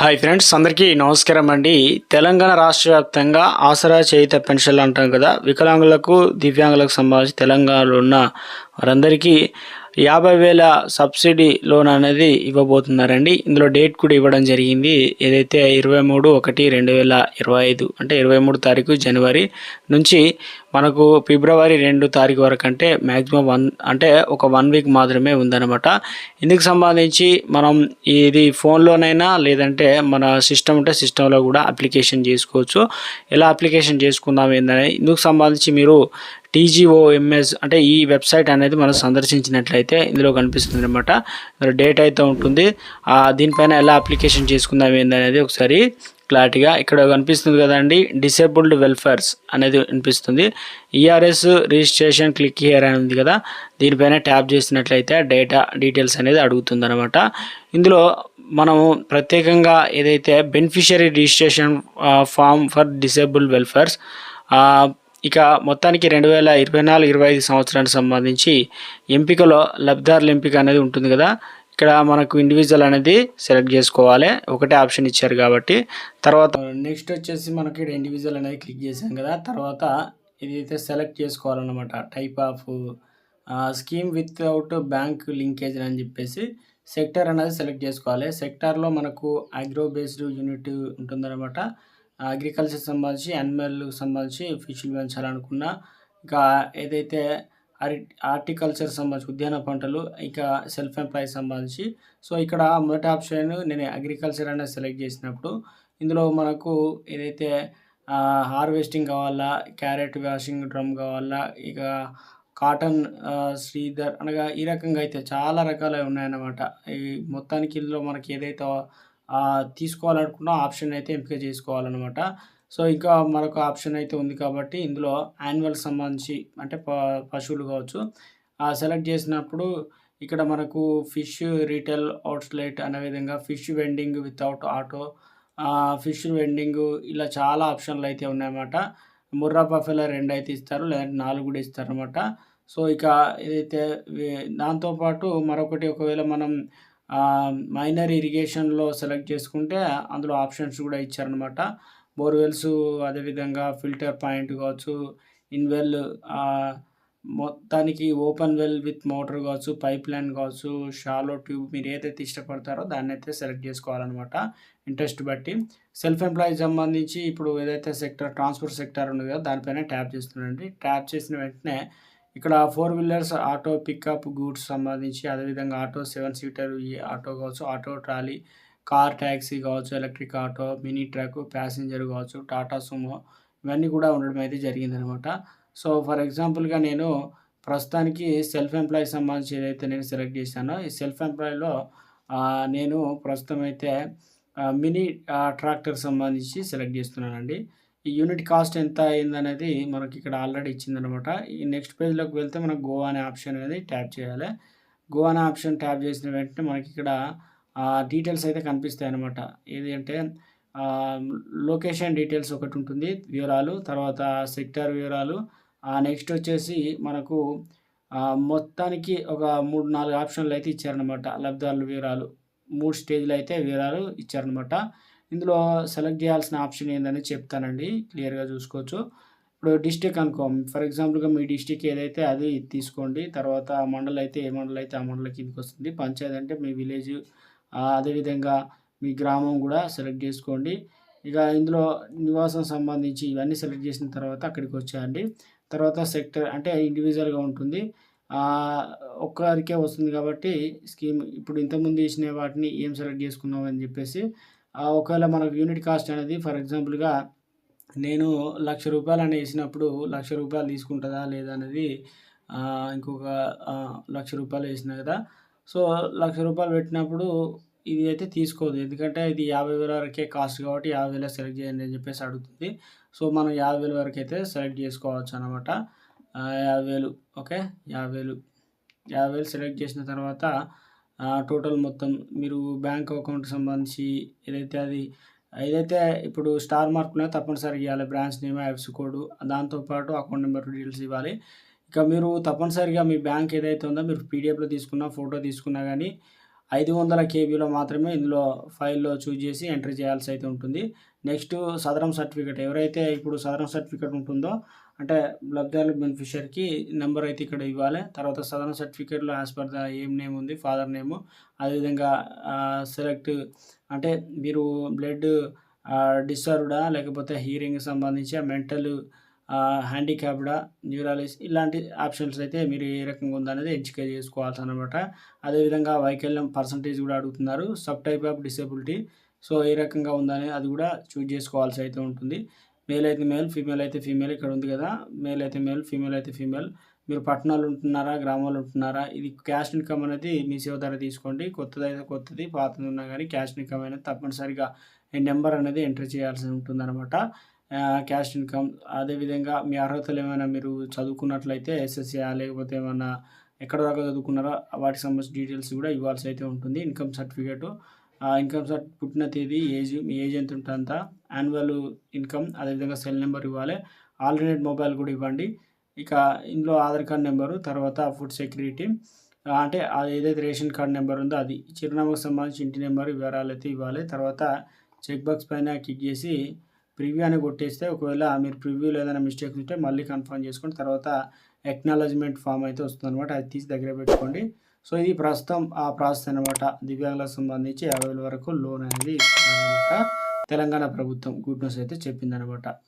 Hi friends అందరికీ నమస్కారం అండి. తెలంగాణ రాష్ట్ర వ్యాప్తంగా ఆసరా చేయుత పెన్షన్లు అంటాం కదా. వికలాంగులకు దివ్యాంగులకు సంబంధించి తెలంగాణలో ఉన్న వారందరికీ యాభై వేల సబ్సిడీ లోన్ అనేది ఇవ్వబోతున్నారండి. ఇందులో డేట్ కూడా ఇవ్వడం జరిగింది. ఏదైతే ఇరవై మూడు ఒకటి రెండు వేల ఇరవై ఐదు అంటే ఇరవై మూడు తారీఖు జనవరి నుంచి మనకు ఫిబ్రవరి రెండు తారీఖు వరకు అంటే మ్యాక్సిమం వన్ అంటే ఒక వన్ వీక్ మాత్రమే ఉందన్నమాట. ఇందుకు సంబంధించి మనం ఇది ఫోన్లోనైనా లేదంటే మన సిస్టమ్ ఉంటే సిస్టంలో కూడా అప్లికేషన్ చేసుకోవచ్చు. ఎలా అప్లికేషన్ చేసుకుందాం ఏందని ఇందుకు సంబంధించి మీరు టీజీఓఎంఎస్ అంటే ఈ వెబ్సైట్ అనేది మనం సందర్శించినట్లయితే ఇందులో కనిపిస్తుంది అనమాట డేట్ అయితే ఉంటుంది. ఆ దీనిపైన ఎలా అప్లికేషన్ చేసుకుందాం ఏందనేది ఒకసారి క్లారిటీగా. ఇక్కడ కనిపిస్తుంది కదండి డిసేబుల్డ్ వెల్ఫేర్స్ అనేది అనిపిస్తుంది ఈఆర్ఎస్ రిజిస్ట్రేషన్ క్లిక్ హియర్ అని ఉంది కదా దీనిపైన ట్యాప్ చేసినట్లయితే డేటా డీటెయిల్స్ అనేది అడుగుతుంది అనమాట ఇందులో మనము ప్రత్యేకంగా ఏదైతే beneficiary registration form for disabled welfares ఇక మొత్తానికి రెండు వేల ఇరవై నాలుగు ఇరవై ఐదు సంవత్సరానికి సంబంధించి ఎంపికలో లబ్ధిదారుల ఎంపిక అనేది ఉంటుంది కదా. ఇక్కడ మనకు ఇండివిజువల్ అనేది సెలెక్ట్ చేసుకోవాలి. ఒకటే ఆప్షన్ ఇచ్చారు కాబట్టి. తర్వాత నెక్స్ట్ వచ్చేసి మనకి ఇక్కడ ఇండివిజువల్ అనేది క్లిక్ చేసాం కదా. తర్వాత ఇదైతే సెలెక్ట్ చేసుకోవాలన్నమాట. Type of scheme without bank linkage అని చెప్పేసి సెక్టర్ అనేది సెలెక్ట్ చేసుకోవాలి. సెక్టార్లో మనకు అగ్రో బేస్డ్ యూనిట్ ఉంటుందన్నమాట. అగ్రికల్చర్ సంబంధించి యానిమల్కి సంబంధించి ఫిష్లు పెంచాలనుకున్నా ఇంకా ఏదైతే అరి హార్టికల్చర్ సంబంధించి ఉద్యాన పంటలు ఇంకా సెల్ఫ్ ఎంప్లాయీ సంబంధించి. సో ఇక్కడ మొదటి ఆప్షన్ నేను అగ్రికల్చర్ అనేది సెలెక్ట్ చేసినప్పుడు ఇందులో మనకు ఏదైతే హార్వెస్టింగ్ కావాలా క్యారెట్ వాషింగ్ డ్రమ్ కావాలా ఇక కాటన్ శ్రీధర్ అనగా ఈ రకంగా అయితే చాలా రకాలు ఉన్నాయన్నమాట. ఈ మొత్తానికి ఇందులో మనకి ఏదైతే తీసుకోవాలనుకున్న ఆప్షన్ అయితే ఎంపిక చేసుకోవాలన్నమాట. సో ఇంకా మరొక ఆప్షన్ అయితే ఉంది కాబట్టి ఇందులో యాన్యువల్ సంబంధించి అంటే ప పశువులు కావచ్చు. సెలెక్ట్ చేసినప్పుడు ఇక్కడ మనకు ఫిష్ రీటైల్ అవుట్లెట్ అనే విధంగా fish vending without auto fish vending ఇలా చాలా ఆప్షన్లు అయితే ఉన్నాయన్నమాట. ముర్రా పఫెల రెండు అయితే ఇస్తారు లేదంటే నాలుగు కూడా ఇస్తారు అనమాట సో ఇక ఏదైతే దాంతోపాటు మరొకటి ఒకవేళ మనం మైనర్ ఇరిగేషన్లో సెలెక్ట్ చేసుకుంటే అందులో ఆప్షన్స్ కూడా ఇచ్చారనమాట బోర్వెల్స్ అదేవిధంగా ఫిల్టర్ పాయింట్ కావచ్చు ఇన్వెల్ మొత్తానికి ఓపెన్ వెల్ విత్ మోటార్ కావచ్చు పైప్ లైన్ కావచ్చు షాలో ట్యూబ్ మీరు ఏదైతే ఇష్టపడతారో దాన్ని అయితే సెలెక్ట్ చేసుకోవాలన్నమాట ఇంట్రెస్ట్ బట్టి. సెల్ఫ్ ఎంప్లాయీ సంబంధించి ఇప్పుడు ఏదైతే సెక్టర్ ట్రాన్స్పోర్ట్ సెక్టర్ ఉంది కదా దానిపైన ట్యాప్ చేస్తున్నాండి ట్యాప్ చేసిన వెంటనే ఇక్కడ four wheelers auto pickup goods సంబంధించి అదేవిధంగా ఆటో సెవెన్ సీటర్ ఈ ఆటో కావచ్చు ఆటో ట్రాలీ కార్ ట్యాక్సీ కావచ్చు electric auto mini truck passenger కావచ్చు టాటా సుమో ఇవన్నీ కూడా ఉండడం అయితే జరిగిందనమాట. సో ఫర్ ఎగ్జాంపుల్గా నేను ప్రస్తుతానికి సెల్ఫ్ ఎంప్లాయీ సంబంధించి ఏదైతే నేను సెలెక్ట్ చేశానో ఈ సెల్ఫ్ ఎంప్లాయీలో నేను ప్రస్తుతం అయితే మినీ ట్రాక్టర్ సంబంధించి సెలెక్ట్ చేస్తున్నానండి. ఈ యూనిట్ కాస్ట్ ఎంత అయిందనేది మనకి ఇక్కడ ఆల్రెడీ ఇచ్చిందనమాట ఈ నెక్స్ట్ పేజ్లోకి వెళ్తే మనకు గోవా అనే ఆప్షన్ అనేది ట్యాప్ చేయాలి. గోవా అనే ఆప్షన్ ట్యాప్ చేసిన వెంటనే మనకి ఇక్కడ డీటెయిల్స్ అయితే కనిపిస్తాయి అనమాట ఏది అంటే లొకేషన్ డీటెయిల్స్ ఒకటి ఉంటుంది వివరాలు తర్వాత సెక్టర్ వివరాలు. నెక్స్ట్ వచ్చేసి మనకు మొత్తానికి ఒక మూడు నాలుగు ఆప్షన్లు అయితే ఇచ్చారనమాట లబ్ధారుల వివరాలు మూడు స్టేజ్లు అయితే వివరాలు ఇచ్చారనమాట ఇందులో సెలెక్ట్ చేయాల్సిన ఆప్షన్ ఏందని చెప్తానండి. క్లియర్గా చూసుకోవచ్చు. ఇప్పుడు డిస్టిక్ అనుకో. ఫర్ ఎగ్జాంపుల్గా మీ డిస్టిక్ ఏదైతే అది తీసుకోండి. తర్వాత మండలం అయితే ఏ మండలం అయితే ఆ మండలం కిందకి వస్తుంది. పంచాయతీ అంటే మీ విలేజ్ అదేవిధంగా మీ గ్రామం కూడా సెలెక్ట్ చేసుకోండి. ఇక ఇందులో నివాసం సంబంధించి ఇవన్నీ సెలెక్ట్ చేసిన తర్వాత అక్కడికి వచ్చేయండి. తర్వాత సెక్టర్ అంటే ఇండివిజువల్గా ఉంటుంది. ఒక్కరికే వస్తుంది కాబట్టి స్కీమ్ ఇప్పుడు ఇంతకుముందు ఇచ్చిన వాటిని ఏం సెలెక్ట్ చేసుకున్నాం అని చెప్పేసి ఒకవేళ మనకు యూనిట్ కాస్ట్ అనేది ఫర్ ఎగ్జాంపుల్గా నేను లక్ష రూపాయలు అని వేసినప్పుడు లక్ష రూపాయలు తీసుకుంటుందా లేదా అనేది ఇంకొక లక్ష రూపాయలు వేసిన కదా సో లక్ష రూపాయలు పెట్టినప్పుడు ఇది అయితే తీసుకోదు. ఎందుకంటే ఇది యాభై వేల వరకే కాస్ట్ కాబట్టి యాభై వేల సెలెక్ట్ చేయండి అని చెప్పేసి అడుగుతుంది. సో మనం యాభై వేల వరకు అయితే సెలెక్ట్ చేసుకోవచ్చు అనమాట యాభై వేలు ఓకే? యాభై వేలు యాభై వేలు సెలెక్ట్ చేసిన తర్వాత టోటల్ మొత్తం మీరు బ్యాంక్ అకౌంట్ సంబంధించి ఏదైతే అది ఏదైతే ఇప్పుడు స్టార్ మార్క్ ఉన్నాయో తప్పనిసరిగా ఇవ్వాలి. బ్రాంచ్ నేమ్ యాప్స్ కోడ్ దాంతోపాటు అకౌంట్ నెంబర్ డీటెయిల్స్ ఇవ్వాలి. ఇక మీరు తప్పనిసరిగా మీ బ్యాంక్ ఏదైతే ఉందో మీరు పీడిఎఫ్లో తీసుకున్నా ఫోటో తీసుకున్నా కానీ ఐదు వందల కేబీలో మాత్రమే ఇందులో ఫైల్లో చూజ్ చేసి ఎంట్రీ చేయాల్సి అయితే ఉంటుంది. నెక్స్ట్ సదరం సర్టిఫికేట్ ఎవరైతే ఇప్పుడు సదరం సర్టిఫికేట్ ఉంటుందో అంటే లబ్ధిదారుల బెనిఫిషియర్కి నెంబర్ అయితే ఇక్కడ ఇవ్వాలి. తర్వాత సదరం సర్టిఫికేట్లో యాజ్ పర్ ద ఏం నేమ్ ఉంది ఫాదర్ నేము అదేవిధంగా సెలెక్ట్ అంటే మీరు బ్లడ్ డిస్టర్బ్డా లేకపోతే హీరింగ్ సంబంధించి మెంటల్ హ్యాండిక్యాప్డా న్యూరాలిస్ ఇలాంటి ఆప్షన్స్ అయితే మీరు ఏ రకంగా ఉందనేది ఎంచిక చేసుకోవాల్సి అనమాట అదేవిధంగా వైకల్యం పర్సంటేజ్ కూడా అడుగుతున్నారు. Sub type of disability so ఏ రకంగా ఉందనేది అది కూడా చూజ్ చేసుకోవాల్సి అయితే ఉంటుంది. మేల్ అయితే మేల్ ఫీమేల్ అయితే ఫీమేల్ ఇక్కడ ఉంది కదా. మేల్ అయితే మేల్ ఫీమేల్ అయితే ఫీమేల్ మీరు పట్టణాలు ఉంటున్నారా గ్రామాలు ఉంటున్నారా? ఇది క్యాష్ ఇన్కమ్ అనేది మీ సేవ ధర తీసుకోండి. కొత్తది అయితే కొత్తది పాతది ఉన్నా కానీ క్యాష్ ఇన్కమ్ అనేది తప్పనిసరిగా ఈ నెంబర్ అనేది ఎంటర్ చేయాల్సి ఉంటుందన్నమాట. క్యాష్ ఇన్కమ్ అదేవిధంగా మీ అర్హతలు ఏమైనా మీరు చదువుకున్నట్లయితే ఎస్ఎస్సీ లేకపోతే ఏమైనా ఎక్కడ దాకా చదువుకున్నారో వాటికి సంబంధించిన డీటెయిల్స్ కూడా ఇవ్వాల్సి అయితే ఉంటుంది. ఇన్కమ్ సర్టిఫికేటు ఇన్కమ్ సర్ట్ పుట్టిన తేదీ ఏజ్ మీ ఏజ్ ఎంత ఉంటే అంత యాన్యువల్ ఇన్కమ్ అదేవిధంగా సెల్ నెంబర్ ఇవ్వాలి. ఆల్టర్నేట్ మొబైల్ కూడా ఇవ్వండి. ఇక ఇందులో ఆధార్ కార్డ్ నెంబరు తర్వాత ఫుడ్ సెక్యూరిటీ అంటే ఏదైతే రేషన్ కార్డ్ నెంబర్ ఉందో అది. చిరునామాకు సంబంధించి ఇంటి నెంబర్ వివరాలు అయితే ఇవ్వాలి. తర్వాత చెక్ బాక్స్ పైన క్లిక్ చేసి ప్రివ్యూ అని కొట్టేస్తే ఒకవేళ మీరు ప్రివ్యూలో ఏదైనా మిస్టేక్ ఉంటే మళ్ళీ కన్ఫర్మ్ చేసుకోండి తర్వాత ఎక్నాలజ్మెంట్ ఫామ్ అయితే వస్తుంది అనమాట అది తీసి దగ్గర పెట్టుకోండి. సో ఇది ప్రస్తుతం ఆ ప్రాసెస్ అనమాట దివ్యాంగులకు సంబంధించి యాభై వేల వరకు లోన్ అనేది తెలంగాణ ప్రభుత్వం గుడ్ న్యూస్ అయితే చెప్పిందనమాట